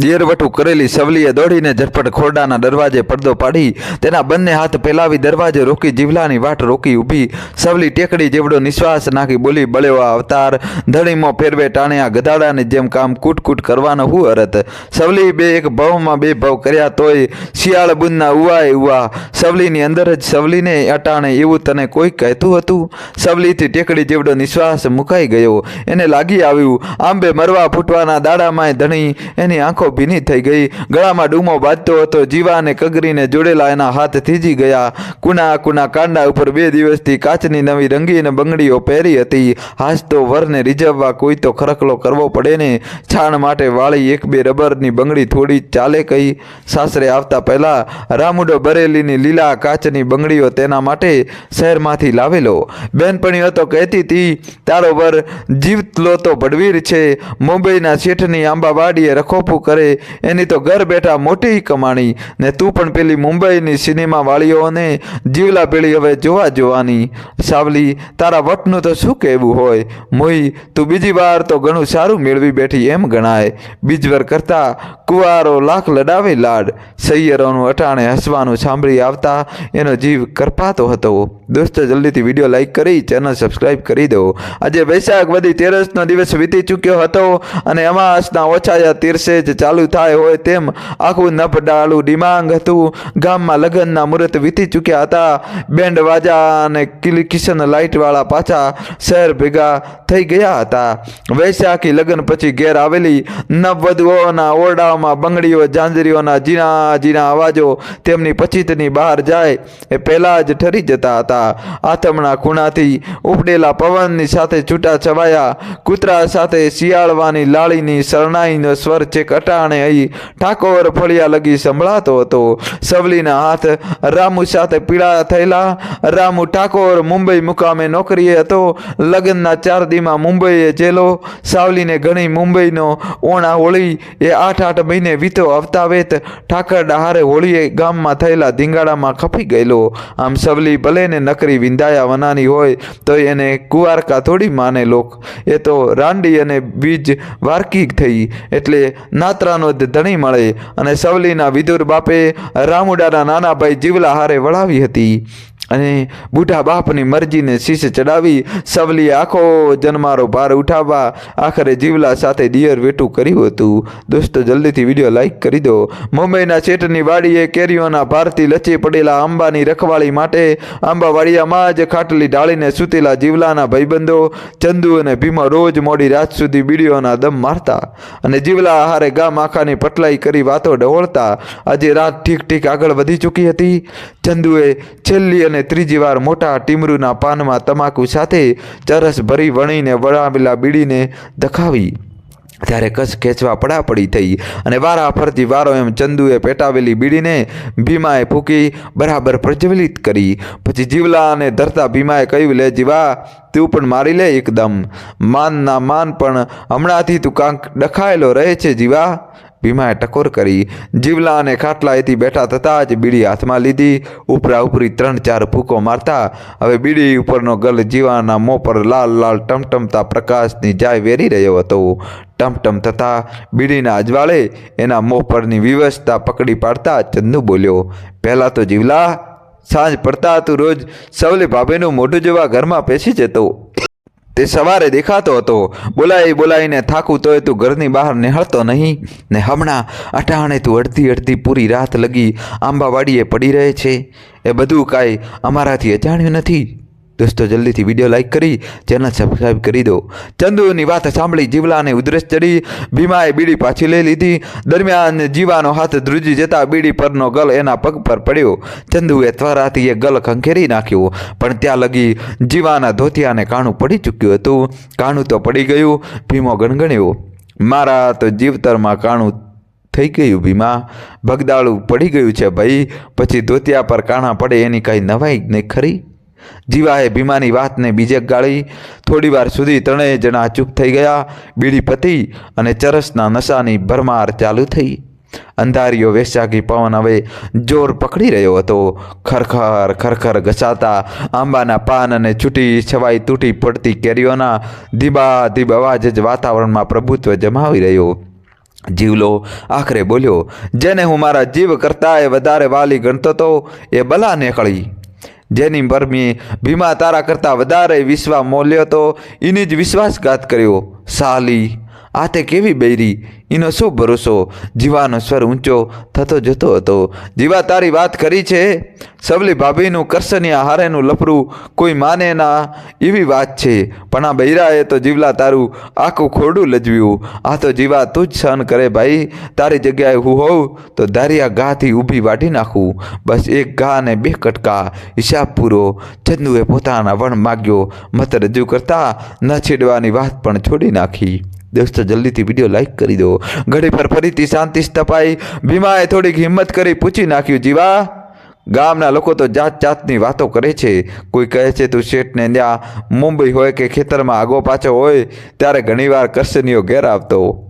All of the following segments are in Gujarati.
દિયરવટું કરેલી સવલીએ દોડીને ઝટપટ ખોરડાના દરવાજે પડદો પાડી, તેના બંને હાથ પેલાવી દરવાજે રોકી જીવલાની વાટ રોકી ઊભી. સવલી ટેકડી જેવડો નિશ્વાસ નાખી બોલી, બળ્યો આ અવતાર, ધણીમો ફેરવે ટાણે આ ગધાડાની જેમ કામ કૂટ કૂટ કરવાનો હું અરત. સવલી બે એક ભવમાં બે ભવ કર્યા તોય શિયાળ બુંદના ઉવાય ઉવા. સવલીની અંદર જ સવલીને અટાણે એવું તને કોઈ કહેતું હતું? સવલીથી ટેકડી જેવડો નિશ્વાસ મુકાઈ ગયો. એને લાગી આવ્યું, આંબે મરવા ફૂટવાના દાડામાંય ધણી, એની આંખો ભીની થઈ ગઈ. ગળામાં ડૂમો બાજતો હતો. જીવા અને કગરીને જોડેલા એના હાથ થીજી ગયા. કુના કુના કાંડા ઉપર બે દિવસથી કાચની નવી રંગીન બંગડીઓ પહેરી હતી. હાસતો વરને રીઝવવા કોઈ તો ખરખલો કરવો પડે ને. છાણ માટે વાળી એક બે રબરની બંગડી થોડી ચાલે કહી સાસરે આવતા પહેલા રામુડો બરેલીની લીલા કાચની બંગડીઓ તેના માટે શહેરમાંથી લાવેલો. બેનપણી તો કહેતી હતી તારો વર જીવતલો તો ભડવીર છે. મુંબઈના શેઠની આંબાવાડીએ રખોપું કરે એની તો ઘર બેઠા મોટી કમાણી. ને તું પણ પેલી મુંબઈની સિનેમા વાળીઓને જીવલા પેલી હવે જોવા જોવાની. સાવલી, તારા વટનું તો શું કહેવું હોય? મોઈ, તું બીજી વાર તો ઘણું સારું મેળવી બેઠી એમ ગણાય. બીજવર કરતા કુવારો લાખ લડાવે લાડ. સૈયરોનું અટાણે હસવાનું સાંભળી આવતા એનો જીવ કરપાતો હતો. દોસ્તો, જલ્દીથી વીડિયો લાઈક કરી, ચેનલ સબસ્ક્રાઈબ કરી દો. આજે વૈશાખ વધી, તેરસનો દિવસ વીતી ચૂક્યો હતો અને અમાસના ઓછાયા તીરસે જ ચાલુ થાય હોય તેમ આખું નફડાળું ડિમાંગ હતું. ગામમાં લગ્નના મુહૂર્ત વીતી ચૂક્યા હતા. બેન્ડ વાજા અને કિશન લાઇટવાળા પાછા શહેર ભેગા થઈ ગયા હતા. વૈશાખી લગ્ન પછી ઘેર આવેલી નવવધુઓના ઓરડાઓમાં બંગડીઓ જાંજરીઓના ઝીણા ઝીણા અવાજો તેમની પછીતની બહાર જાય એ પહેલાં જ ઠરી જતા હતા. આથમણા ખૂણાથી ઉપડેલા પવનની સાથે છૂટા છવાયા કૂતરા સાથે શિયાળવાની લાળીની શરણાઈનો સ્વર છેક અટાણે અહીં ઠાકોર ફળિયા લગી સંભળાતો હતો. સવલીના હાથ રામુ સાથે પીડા થયેલા. રામુ ઠાકોર મુંબઈ મુકામે નોકરીએ હતો. લગ્નના ચાર દીમાં મુંબઈએ જેલો. સાવલીને ઘણી મુંબઈનો ઓણા હોળી એ આઠ આઠ મહિને વીતો અવતાવેત ઠાકર ડહારે હોળીએ ગામમાં થયેલા ધીંગાડામાં ખપી ગયેલો. આમ સવલી ભલે ને નકરી વિંધાયા વનાની હોય તો એને કુવારકા થોડી માને લોક. એ તો રાંડી અને બીજ વાર્કી થઈ. એટલે નાતરાનો જ ધણી મળે અને સવલીના વિદુર બાપે રામુડાના નાના ભાઈ જીવલા હારે વળાવી હતી. અને બુઢા બાપની મરજીને શીશ ચડાવી સવલીએ આખો જન્મારો ભાર ઉઠાવવા આખરે જીવલા સાથે દિયર વેઠું કર્યું હતું. દોસ્તો, જલ્દીથી વીડિયો લાઇક કરી દો. મુંબઈના શેઠની વાડીએ કેરીઓના ભારથી લચી પડેલા આંબાની રખવાળી માટે આંબાવાડિયામાં જ ખાટલી ડાળીને સૂતેલા જીવલાના ભાઈબંધો ચંદુ અને ભીમો રોજ મોડી રાત સુધી બીડીઓના દમ મારતા અને જીવલા આહારે ગામ આખાની પટલાઈ કરી વાતો ડહોળતા. આજે રાત ઠીક ઠીક આગળ વધી ચૂકી હતી. ચંદુએ છેલ્લી અને ત્રીજી વાર મોટા ટીમરૂના પાનમાં તમાકુ સાથે ચરસ ભરી વણીને વળાવેલા બીડીને દખાવી. ત્યારે કચ્છ ખેંચવા પડાપડી થઈ અને વારા ફરતી વારો એમ ચંદુએ પેટાવેલી બીડીને ભીમાએ ફૂંકી બરાબર પ્રજ્વલિત કરી. પછી જીવલા અને ધરતા ભીમાએ કહ્યું, લે જીવા, તું પણ મારી લે એકદમ. માનના માન પણ હમણાંથી તું કાંક ડખાયેલો રહે છે જીવા. ભીમાએ ટકોર કરી, જીવલા અને ખાટલાએથી બેઠા થતાં જ બીડી હાથમાં લીધી. ઉપરા ઉપરી ત્રણ ચાર ફૂકો મારતા, હવે બીડી ઉપરનો ગલ જીવાના મોં પર લાલ લાલ ટમટમતા પ્રકાશની જાય વેરી રહ્યો હતો. ટમટમ થતાં બીડીના અજવાળે એના મોં પરની વિવશતા પકડી પાડતા ચંદુ બોલ્યો, પહેલાં તો જીવલા, સાંજ પડતા તું રોજ સવલે ભાભીનું મોઢું જોવા ઘરમાં પેસી જતો. તે સવારે દેખાતો હતો. બોલાઈ બોલાઈને થાકું તોય તું ઘરની બહાર નિહાળતો નહીં. ને હમણાં અટાણે તું અડધી અડધી પૂરી રાત લગી આંબાવાડીએ પડી રહે છે. એ બધું કાંઈ અમારાથી અજાણ્યું નથી. દોસ્તો, જલ્દીથી વીડિયો લાઇક કરી, ચેનલ સબસ્ક્રાઈબ કરી દો. ચંદુની વાત સાંભળી જીવલાને ઉધરસ ચડી, ભીમાએ બીડી પાછી લઈ લીધી. દરમિયાન જીવાનો હાથ ધ્રુજી જતા બીડી પરનો ગલ એના પગ પર પડ્યો. ચંદુએ ત્વરાથી એ ગલ ખંખેરી નાખ્યો, પણ ત્યાં લગી જીવાના ધોતિયાને કાણું પડી ચૂક્યું હતું. કાણું તો પડી ગયું, ભીમો ગણગણ્યો. મારા તો જીવતરમાં કાણું થઈ ગયું, ભીમા. ભગદાળું પડી ગયું છે ભાઈ, પછી ધોતિયા પર કાણા પડે એની કાંઈ નવાઈ નહીં ખરી? જીવાએ ભીમાની વાતને બીજે ગાળી થોડીવાર સુધી ત્રણેય જણા ચૂપ થઈ ગયા. બીડી પતી અને ચરસના નશાની ભરમાર ચાલુ થઈ. અંધારીઓ વૈશાખી પવન હવે જોર પકડી રહ્યો હતો. ખરખર ખરખર ઘસાતા આંબાના પાન અને છૂટી છવાઈ તૂટી પડતી કેરીઓના ધીબા ધીબ અવાજ જ વાતાવરણમાં પ્રભુત્વ જમાવી રહ્યો. જીવલો આખરે બોલ્યો, જેને હું મારા જીવ કરતાંય વધારે વાલી ગણતો તો એ બલા નીકળી. જેની મરમીએ ભીમા તારા કરતાં વધારે વિશ્વા મોલ્યો તો એની જ વિશ્વાસઘાત કર્યો. સાલી. આ તે કેવી બૈરી? એનો શું ભરોસો? જીવાનો સ્વર ઊંચો થતો જતો હતો. જીવા તારી વાત કરી છે? સવલી ભાભીનું કરસનિયા હારેનું લફરું કોઈ માને ના. એવી વાત છે. પણ આ બૈરાએ તો જીવલા તારું આખું ખોરડું લજવ્યું. આ તો જીવા તું જ સહન કરે ભાઈ. તારી જગ્યાએ હું હોઉં તો ધારિયા ઘાથી ઊભી વાઢી નાખું. બસ એક ઘા અને બે કટકા. હિસાબ પૂરો. ચંદુએ પોતાના વણ માગ્યો. મત રજૂ કરતા ન છેડવાની વાત પણ છોડી નાખી. દોસ્તો, જલ્દીથી વીડિયો લાઈક કરી દો. ઘડી પર ફરીથી શાંતિ સ્થપાઈ, ભીમાએ થોડીક હિંમત કરી પૂછી નાખ્યું, જીવા, ગામના લોકો તો જાત જાતની વાતો કરે છે. કોઈ કહે છે, તું શેઠને ત્યાં મુંબઈ હોય કે ખેતરમાં આગો પાછો હોય, ત્યારે ઘણીવાર કરશનીઓ ઘેર આવતો.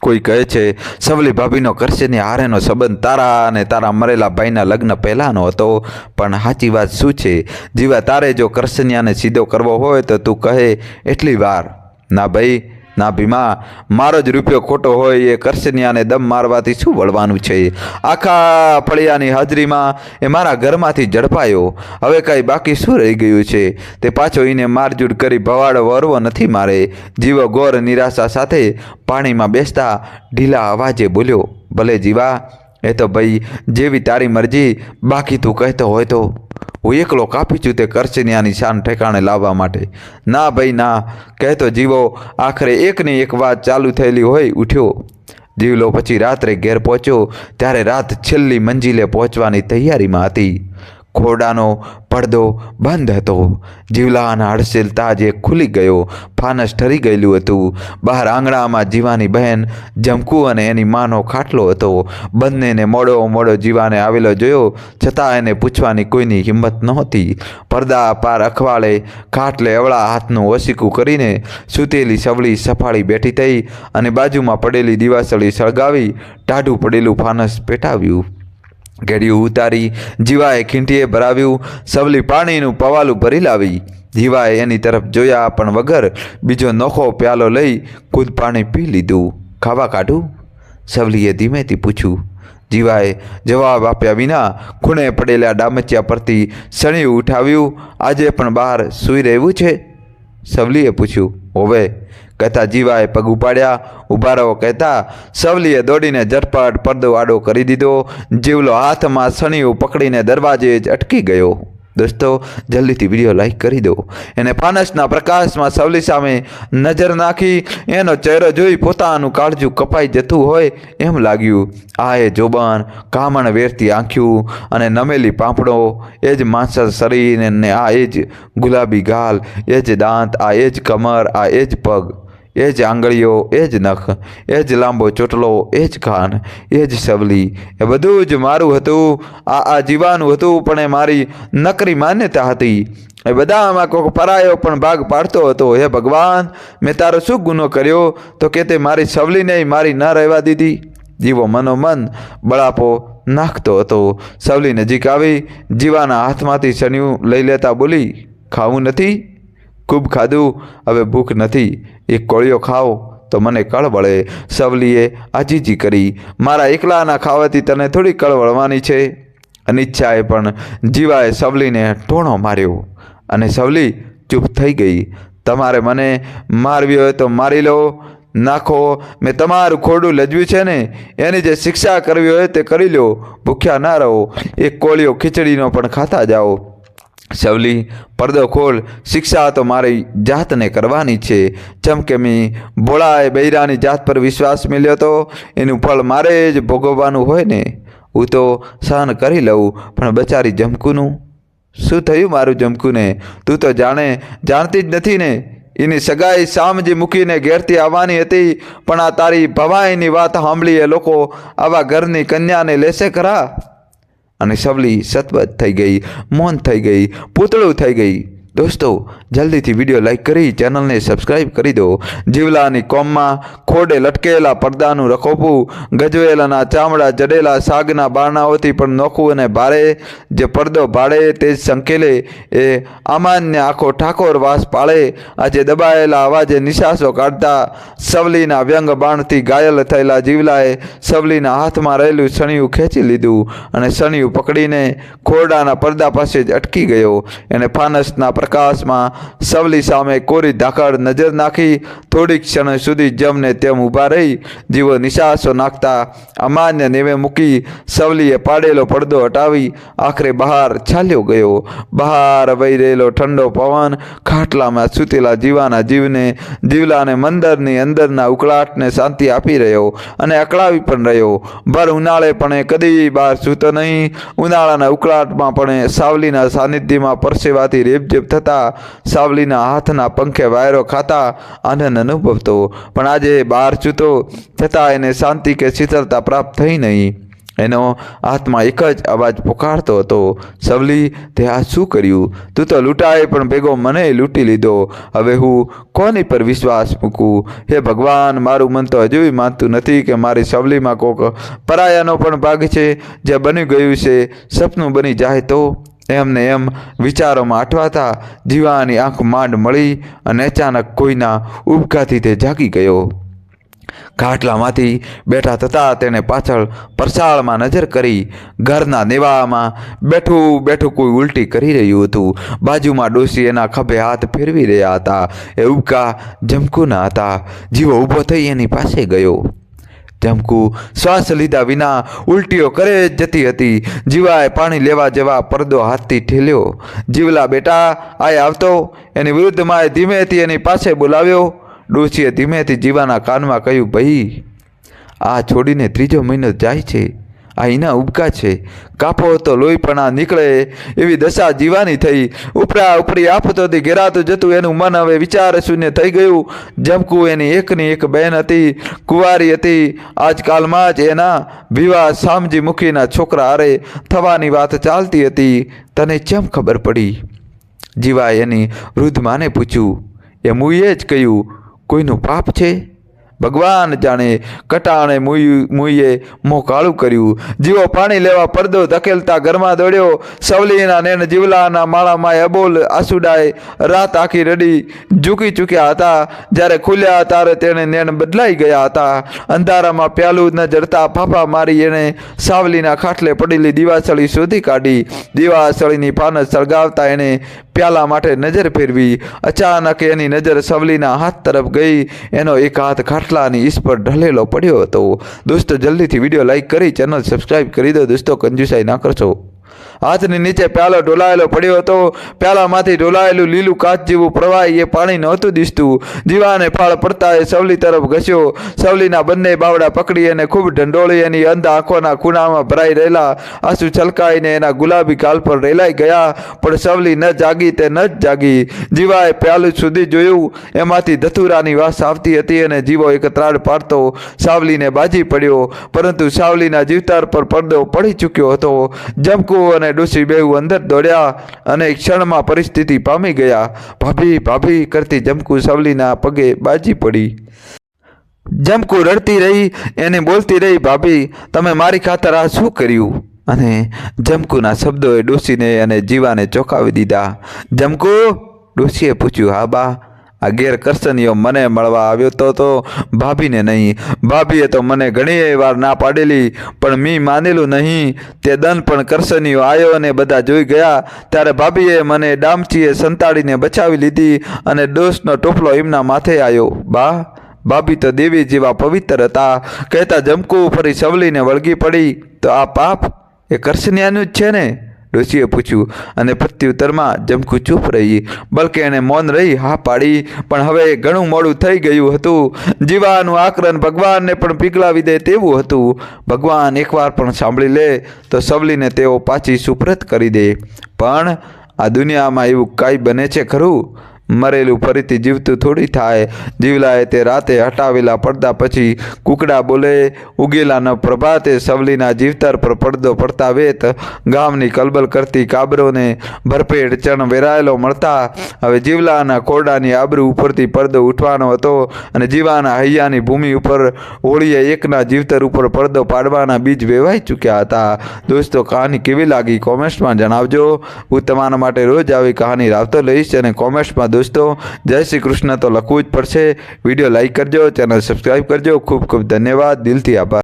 કોઈ કહે છે, સવલી ભાભીનો કરશની હારેનો સંબંધ તારા અને તારા મરેલા ભાઈના લગ્ન પહેલાંનો હતો. પણ સાચી વાત શું છે? જીવા, તારે જો કરશનિયાને સીધો કરવો હોય તો તું કહે એટલી વાર. ના ભાઈ, ના ભીમા, મારો જ રૂપિયો ખોટો હોય એ કરશનિયાને દમ મારવાથી શું વળવાનું છે? આખા ફળિયાની હાજરીમાં એ મારા ઘરમાંથી ઝડપાયો. હવે કાંઈ બાકી શું રહી ગયું છે? તે પાછો એને મારજૂડ કરી ભવાડો વરવો નથી મારે. જીવો ગોર નિરાશા સાથે પાણીમાં બેસતા ઢીલા અવાજે બોલ્યો, ભલે જીવા, એ તો ભાઈ, જેવી તારી મરજી, બાકી તું કહેતો હોય તો હું એકલો કાપી છું તે કરચનિયાની શાન ઠેકાણે લાવવા માટે. ના ભાઈ, ના કહેતો જીવો, આખરે એકની એક વાત ચાલુ થયેલી હોય, ઉઠ્યો. જીવલો પછી રાત્રે ઘેર પહોંચ્યો, ત્યારે રાત છેલ્લી મંજિલે પહોંચવાની તૈયારીમાં હતી. ખોરડાનો પડદો બંધ હતો. જીવલાના હડસેલ તાજે ખુલી ગયો. ફાનસ ઠરી ગયેલું હતું. બહાર આંગણામાં જીવાની બહેન જમકુ અને એની માનો ખાટલો હતો. બંનેને મોડો મોડો જીવાને આવેલો જોયો. છતાં એને પૂછવાની કોઈની હિંમત નહોતી. પડદા પાર અખવાડે ખાટલે અવળા હાથનું ઓસીકું કરીને સૂતેલી સવળી સફાળી બેઠી થઈ અને બાજુમાં પડેલી દિવાસળી સળગાવી ટાઢું પડેલું ફાનસ પેટાવ્યું. ઘેડિયું ઉતારી, જીવાએ ખીંટીએ ભરાવ્યું, સવલી પાણીનું પવાલું ભરી લાવી. જીવાએ એની તરફ જોયા પણ વગર બીજો નોખો પ્યાલો લઈ ખુદ પાણી પી લીધું. ખાવા કાઢું? સવલીએ ધીમેથી પૂછ્યું. જીવાએ જવાબ આપ્યા વિના ખૂણે પડેલા ડામચિયા પરથી સણી ઉઠાવ્યું. આજે પણ બહાર સૂઈ રહેવું છે? સવલીએ પૂછ્યું. હોવે કહેતા જીવાએ પગ ઉપાડ્યા. ઊભા રહો કહેતા, સવલીએ દોડીને ઝટપટ પડદો આડો કરી દીધો. જીવલો હાથમાં સણીઓ પકડીને દરવાજે જ અટકી ગયો. દોસ્તો, જલ્દીથી વીડિયો લાઈક કરી દો. એને ફાનસના પ્રકાશમાં સવલી સામે નજર નાખી. એનો ચહેરો જોઈ પોતાનું કાળજું કપાઈ જતું હોય એમ લાગ્યું. આ એ જોબાન કામણ વેરતી આંખ્યું અને નમેલી પાંપડો. એ જ માંસર શરીર ને આ એ જ ગુલાબી ગાલ. એ જ દાંત, આ એ જ કમર, આ એ જ પગ. એ જ આંગળીઓ, એ જ નખ, એ જ લાંબો ચોટલો, એ જ ખાન એ જ સવલી એ બધું જ મારું હતું, આ આ જીવાનું હતું, પણ એ મારી નકરી માન્યતા હતી. એ બધામાં કોઈક પરાયો પણ ભાગ પાડતો હતો. હે ભગવાન, મેં તારો શું ગુનો કર્યો? તો કે તે મારી સવલીને મારી ન રહેવા દીધી. જીવો મનોમન બળાપો નાખતો હતો. સવલી નજીક આવી, જીવાના હાથમાંથી શનિયું લઈ લેતા બોલી, ખાવું નથી? ખૂબ ખાધું. હવે ભૂખ નથી. એક કોળિયો ખાઓ તો મને કળ વળે સવલીએ આજીજી કરી. મારા એકલાના ખાવાથી તને થોડી કળ વળવાની છે. અનિચ્છાએ પણ જીવાએ સવલીને ટોણો માર્યો. અને સવલી ચૂપ થઈ ગઈ. તમારે મને મારવી હોય તો મારી લો. નાખો. મેં તમારું ખોડું લજવ્યું છે ને. એની જે શિક્ષા કરવી હોય તે કરી લો. ભૂખ્યા ના રહો. એક કોળીઓ ખીચડીનો પણ ખાતા જાઓ. સવલી પડદો ખોલ શિક્ષા તો મારી જાતને કરવાની છે. જેમ કે મેં ભોળાએ બૈરાની જાત પર વિશ્વાસ મેળ્યો હતો એનું ફળ મારે જ ભોગવવાનું હોય ને? હું તો સહન કરી લઉં, પણ બચારી જમકુનું? શું થયું મારું જમકુને? તું તો જાણે, જાણતી જ નથી ને? એની સગાઈ સામજી મૂકીને ઘેરથી આવવાની હતી, પણ આ તારી ભવાઈની વાત સાંભળી એ લોકો આવા ઘરની કન્યાને લેશે ખરા? અને સવલી સતબત થઈ ગઈ મૌન થઈ ગઈ પૂતળું થઈ ગઈ. દોસ્તો જલ્દીથી વીડિયો લાઇક કરી, ચેનલને સબસ્ક્રાઈબ કરી દો. જીવલાની કોમમાં ખોડે લટકેલા પડદાનું રખોપું, ગજવેલાના ચામડા જડેલા સાગના બારણાઓથી પણ નોખું અને ભારે જે પડદો ભાડે તે જ સંકેલે. એ અમાન્ય આખો ઠાકોર વાસ પાળે. આજે દબાયેલા અવાજે નિશાસો કાઢતા સવલીના વ્યંગ બાણથી ઘાયલ થયેલા જીવલાએ સવલીના હાથમાં રહેલું સણિયું ખેંચી લીધું અને સણિયું પકડીને ખોરડાના પડદા પાસે જ અટકી ગયો. એને ફાનસના પ્રકાશમાં સવલી સામે કોરી ધાકડ નજર નાખી, થોડીક ક્ષણ સુધી જમને તેમ ઊભા રહી, જીવો નિશાસો નાખતા અમાન્ય નેવે મૂકી સવલીએ પાડેલો પડદો હટાવી, આખરે બહાર ચાલ્યો ગયો. બહાર વહી રહેલો ઠંડો પવન ખાટલામાં સૂતેલા જીવાના જીવને, જીવલાને મંદરની અંદરના ઉકળાટને શાંતિ આપી રહ્યો અને અકળાવી પણ રહ્યો. ભર ઉનાળે પણ એ કદી બહાર સૂતો નહીં. ઉનાળાના ઉકળાટમાં પણ સાવલીના સાનિધ્યમાં પરસેવાથી રેપઝેપ થતા સાવલીના હાથના પંખે વાયરો ખાતા આનંદ અનુભવતો. પણ આજે બહાર ચૂતો છતાં એને શાંતિ કે શીતળતા પ્રાપ્ત થઈ નહીં. એનો આત્મા એક જ અવાજ પોકારતો હતો. સવલી, તે આ શું કર્યું? તું તો લૂંટાય, પણ ભેગો મને લૂંટી લીધો. હવે હું કોની પર વિશ્વાસ મૂકું? હે ભગવાન, મારું મન તો હજુ માનતું નથી કે મારી સવલીમાં કોક પરાયાનો પણ ભાગ છે. જે બની ગયું છે, સપનું બની જાય તો એમને એમ વિચારોમાં અટવાતા જીવાની આંખ માંડ મળી અને અચાનક કોઈના ઉબકાથી તે જાગી ગયો. ખાટલામાંથી બેઠા થતાં તેણે પાછળ પરસાળમાં નજર કરી ઘરના નેવામાં બેઠું બેઠું કોઈ ઉલટી કરી રહ્યું હતું. બાજુમાં ડોસી એના ખભે હાથ ફેરવી રહ્યા હતા. એ ઉબકા જમકુના હતા. જીવો ઊભો થઈ એની પાસે ગયો. જમકુ શ્વાસ લીધા વિના ઉલટીઓ કરે જતી હતી. જીવાએ પાણી લેવા જેવા પરદો હાથથી ઠેલ્યો. જીવલા બેટા, આય આવતો. એની વિરુદ્ધમાં ધીમેથી એની પાસે બોલાવ્યો. ડોશીએ ધીમેથી જીવાના કાનમાં કહ્યું, ભાઈ, આ છોડીને ત્રીજો મહિનો જાય છે. આ એના ઉબકા છે. કાપો તો લોહીપણા નીકળે. એવી દશા જીવાની થઈ. ઉપરા ઉપરી આફતોથી ઘેરાતું જતું એનું મન હવે વિચાર શૂન્ય થઈ ગયું. જમકું એની એકની એક બહેન હતી. કુંવારી હતી. આજકાલમાં જ એના વિવાહ સામજી મુખીના છોકરા અરે થવાની વાત ચાલતી હતી. તને ચમ ખબર પડી? જીવા એની વૃદ્ધ માને પૂછ્યું. એ મુએ જ કહ્યું, કોઈનું પાપ છે? ભગવાન જાણે કટાણે મુઈએ મોં કાળું કર્યું. જીવો પાણી લેવા પડદો ધકેલતા ઘરમાં દોડ્યો. સવલીના નેણ જીવલાના માળામાં અબોલ આસુડાએ રાત આખી રડી ઝૂકી ચૂક્યા હતા. જ્યારે ખુલ્યા ત્યારે તેણે નેણ બદલાઈ ગયા હતા. અંધારામાં પ્યાલું ન જડતા ફાફા મારી એણે સાવલીના ખાટલે પડેલી દિવાસળી શોધી કાઢી. દિવાસળીની પાન સળગાવતા એણે પ્યાલા માટે નજર ફેરવી. અચાનક એની નજર સવલીના હાથ તરફ ગઈ. એનો એક હાથ ખાટલાની ઈસ પર ઢલેલો પડ્યો હતો. દોસ્તો, જલ્દીથી વીડિયો લાઇક કરી ચેનલ સબસ્ક્રાઈબ કરી દો. દોસ્તો, કંજુસાઈ ના કરશો. હાથની નીચે પ્યાલો ઢોલાયેલો પડ્યો હતો. પ્યાલામાંથી ઢોલાયેલું લીલું કાચ જેવું પ્રવાહી એ પાણી નહોતું દિસતું. જીવાને ફાળ પડતા એ સવલી તરફ ઘસ્યો. સવલીના બંને બાવડા પકડી અને ખૂબ ઢંડોળી એની અંધ આંખોના ખૂણામાં ભરાઈ રહેલા આંસુ છલકાઈને એના ગુલાબી ગાલ પર રેલાઈ ગયા. પણ સવલી ન જાગી તે ન જ જાગી. જીવાએ પ્યાલું સુધી જોયું. એમાંથી ધતુરાની વાસ આવતી હતી અને જીવો એક ત્રાડ પાડતો સાવલીને બાજી પડ્યો. પરંતુ સાવલીના જીવતાર પર પડદો પડી ચૂક્યો હતો. જમકુ અને ડોસી અંદર દોડ્યા અને ક્ષણમાં પરિસ્થિતિ પામી ગયા. ભાભી ભાભી કરતી જમકુ સવલીના પગે બાજી પડી. જમકુ રડતી રહી, એને બોલતી રહી, ભાભી, તમે મારી ખાતર આ શું કર્યું? અને જમકુના શબ્દોએ ડોસીને અને જીવાને ચોંકાવી દીધા. જમકુ, ડોસીએ પૂછ્યું, હા બા આ ગેર કરસનીયો મને મળવા આવ્યો તો તો ભાભીને નહીં. ભાભીએ તો મને ઘણી વાર ના પાડેલી, પણ મી માનેલું નહીં. તે દન પણ કરસનીયો આવ્યો અને બધા જોઈ ગયા. ત્યારે ભાભીએ મને ડામચીએ સંતાડીને બચાવી લીધી અને ડોસનો ટોપલો એમના માથે આવ્યો બા, ભાભી તો દેવી જેવા પવિત્ર હતા. કહેતા જમકું ફરી સવલીને વળગી પડી. તો આ પાપ એ કરશનિયાનું જ છે ને? ડોશીએ પૂછ્યું, અને પ્રત્યુત્તરમાં જમકુ ચૂપ રહી, બલકે એણે મૌન રહી, હા પાડી, પણ હવે ઘણું મોડું થઈ ગયું હતું. જીવાનું આકરણ ભગવાનને પણ પીગળાવી દે તેવું હતું. ભગવાન એકવાર પણ સાંભળી લે, તો સવલીને તેઓ પાછી સુપ્રત કરી દે. પણ આ દુનિયામાં એવું કાંઈ બને છે ખરું? મરેલું ફરીથી જીવતું થોડી થાય. જીવલાએ તે રાતે હટાવેલા પડદા પછી કુકડા બોલે, ઉગેલાના પ્રભાતે સવલીના જીવતર પર પડદો પડતા વેત. ગામની કલબલ કરતી કાબરોને ભરપેટ ચણ વેરાયેલો મળતા. હવે જીવલાના કોરડાની આબરૂ ઉપરથી પડદો ઉઠવાનો હતો અને જીવાના હૈયાની ભૂમિ ઉપર હોળીએ એકના જીવતર ઉપર પડદો પાડવાના બીજ વેવાઈ ચૂક્યા હતા. દોસ્તો, કહાની કેવી લાગી? કોમેન્ટ્સમાં જણાવજો. હું તમારા માટે રોજ આવી કહાની રાવતો લઈશ અને કોમેન્ટ્સમાં દોસ્તો, જય શ્રી કૃષ્ણ. તો લખવું જ પડશે. વીડિયો લાઈક કરજો, ચેનલ સબસ્ક્રાઈબ કરજો. ખૂબ ખૂબ ધન્યવાદ. દિલથી આભાર.